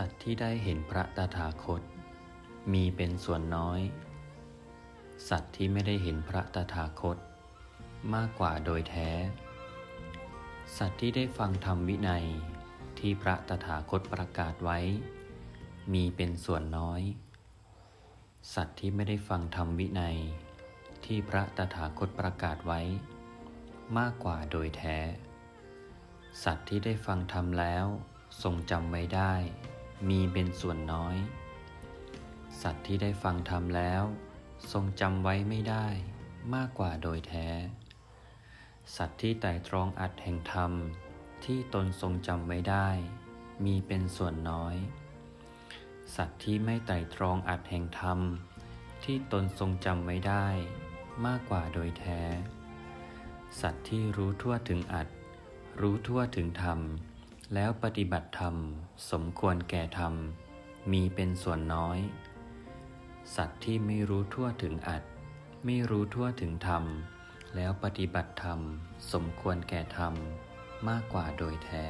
สัตว์ที่ได้เห็นพระตถาคต มีเป็นส่วนน้อย สัตว์ที่ไม่ได้เห็นพระตถาคต มากกว่าโดยแท้ สัตว์ที่ได้ฟังธรรมวินัยที่พระตถาคตประกาศไว้ มีเป็นส่วนน้อย สัตว์ที่ไม่ได้ฟังธรรมวินัย ที่พระตถาคตประกาศไว้ มากกว่าโดยแท้ สัตว์ที่ได้ฟังธรรมแล้วทรงจำไว้ได้ มีเป็นส่วนน้อย สัตว์ที่ได้ฟังธรรมแล้ว ทรงจำไว้ไม่ได้มากกว่าโดยแท้ สัตว์ที่ไต่ตรองอัดแห่งธรรมที่ตนทรงจำไว้ได้ มีเป็นส่วนน้อย สัตว์ที่ไม่ไต่ตรองอัดแห่งธรรม ที่ตนทรงจำไว้ได้มากกว่าโดยแท้ สัตว์ที่รู้ทั่วถึงอัดรู้ทั่วถึงธรรม แล้วปฏิบัติธรรม สมควรแก่ธรรม มีเป็นส่วนน้อย สัตว์ที่ไม่รู้ทั่วถึงอัดไม่รู้ทั่วถึงธรรม แล้วปฏิบัติธรรม สมควรแก่ธรรม มากกว่าโดยแท้